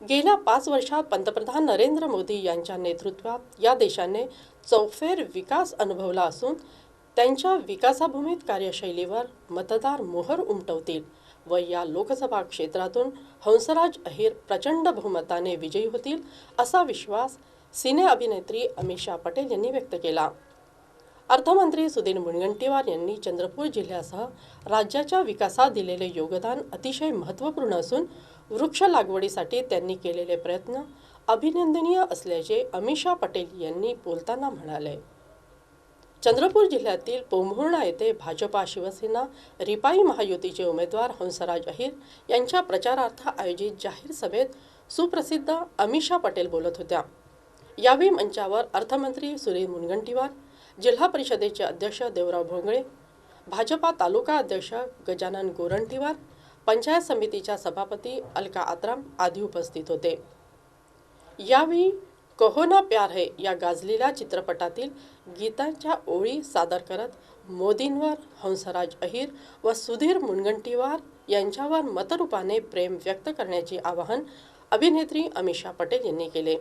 गेल्या पाच वर्षात पंतप्रधान नरेंद्र मोदी यांच्या नेतृत्वात या देशाने चौफेर विकास अनुभवला असून त्यांच्या विकासाभूमीत कार्यशैलीवर मतदार मोहर उमटवतील व या लोकसभा क्षेत्रातून हंसराज अहिर प्रचंड बहुमताने विजयी होतील असा विश्वास सिने अभिनेत्री अमिषा पटेल यांनी व्यक्त केला. अर्थमंत्री सुधीर मुनगंटीवार यांनी चंद्रपूर जिल्ह्यासह राज्याच्या विकासात दिलेले योगदान अतिशय महत्त्वपूर्ण असून वृक्ष लागवडीसाठी त्यांनी केलेले प्रयत्न अभिनंदनीय असल्याचे अमिषा पटेल यांनी बोलताना म्हणाले. चंद्रपूर जिल्ह्यातील पोंभुर्णा येथे भाजपा शिवसेना रिपाई महायुतीचे उमेदवार हंसराज अहिर यांच्या प्रचारार्थ आयोजित जाहीर सभेत सुप्रसिद्ध अमिषा पटेल बोलत होत्या. यावेळी मंचावर अर्थमंत्री सुनील मुनगंटीवार जिल्हा परिषदेचे अध्यक्ष देवराव भोंगळे भाजपा तालुका अध्यक्ष गजानन गोरंटीवार पंचायत समितीच्या सभापती अलका आत्राम आदी उपस्थित होते. यावेळी कहो ना प्यार है या गाजलेल्या चित्रपटातील गीतांच्या ओळी सादर करत मोदींवर हंसराज अहिर व सुधीर मुनगंटीवार यांच्यावर मतरूपाने प्रेम व्यक्त करण्याचे आवाहन अभिनेत्री अमिषा पटेल यांनी केले.